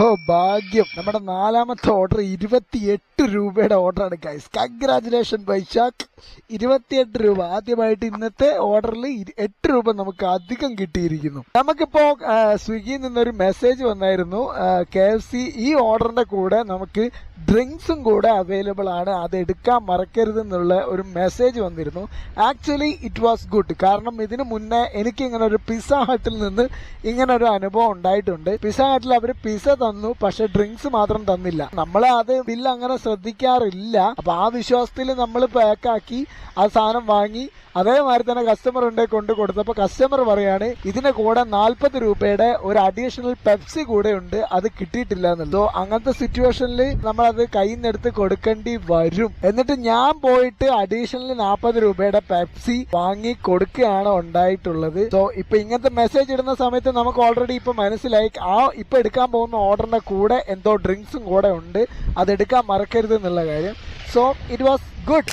ഓ ഭാഗ്യം. നമ്മുടെ നാലാമത്തെ ഓർഡർ ഇരുപത്തിയെട്ട് രൂപയുടെ ഓർഡറാണ് ഗൈസ് കൺഗ്രാചുലേഷൻ വൈശാഖ്. ഇരുപത്തിയെട്ട് രൂപ. ആദ്യമായിട്ട് ഇന്നത്തെ ഓർഡറിൽ എട്ട് രൂപ നമുക്ക് അധികം കിട്ടിയിരിക്കുന്നു. നമുക്കിപ്പോ സ്വിഗ്ഗിയിൽ നിന്നൊരു മെസ്സേജ് വന്നായിരുന്നു. കെ എഫ് സി ഈ ഓർഡറിന്റെ കൂടെ നമുക്ക് ഡ്രിങ്ക്സും കൂടെ അവൈലബിൾ ആണ്. അത് എടുക്കാൻ മറക്കരുത് എന്നുള്ള ഒരു മെസ്സേജ് വന്നിരുന്നു. ആക്ച്വലി ഇറ്റ് വാസ് ഗുഡ് കാരണം ഇതിനു മുന്നേ എനിക്ക് ഇങ്ങനെ ഒരു പിസ്സ ഹട്ടിൽ നിന്ന് ഇങ്ങനെ ഒരു അനുഭവം ഉണ്ടായിട്ടുണ്ട്. പിസ്സ ഹട്ടിൽ അവർ പിസ്സ തന്നു പക്ഷെ ഡ്രിങ്ക്സ് മാത്രം തന്നില്ല. നമ്മൾ അത് ബില്ല് അങ്ങനെ ശ്രദ്ധിക്കാറില്ല. അപ്പൊ ആ വിശ്വാസത്തിൽ നമ്മൾ പാക്കാക്കി ആ സാധനം വാങ്ങി അതേമാതിരി തന്നെ കസ്റ്റമർ ഉണ്ട് കൊണ്ട് കൊടുത്തപ്പോൾ കസ്റ്റമർ പറയാണ് ഇതിന്റെ കൂടെ നാൽപ്പത് രൂപയുടെ ഒരു അഡീഷണൽ പെപ്സി കൂടെ ഉണ്ട്. അത് കിട്ടിയിട്ടില്ല എന്നുള്ളതോ. അങ്ങനത്തെ സിറ്റുവേഷനിൽ നമ്മൾ അത് കയ്യിൽ നിന്ന് എടുത്ത് കൊടുക്കേണ്ടി വരും. എന്നിട്ട് ഞാൻ പോയിട്ട് അഡീഷണൽ നാൽപ്പത് രൂപയുടെ പെപ്സി വാങ്ങി കൊടുക്കുകയാണ് ഉണ്ടായിട്ടുള്ളത്. സോ ഇപ്പൊ ഇങ്ങനത്തെ മെസ്സേജ് ഇടുന്ന സമയത്ത് നമുക്ക് ഓൾറെഡി ഇപ്പൊ മനസ്സിലായി ആ ഇപ്പൊ എടുക്കാൻ പോകുന്ന ഓർഡറിന്റെ കൂടെ എന്തോ ഡ്രിങ്ക്സും കൂടെ ഉണ്ട്. അത് എടുക്കാൻ മറക്കരുത് എന്നുള്ള കാര്യം. So it was good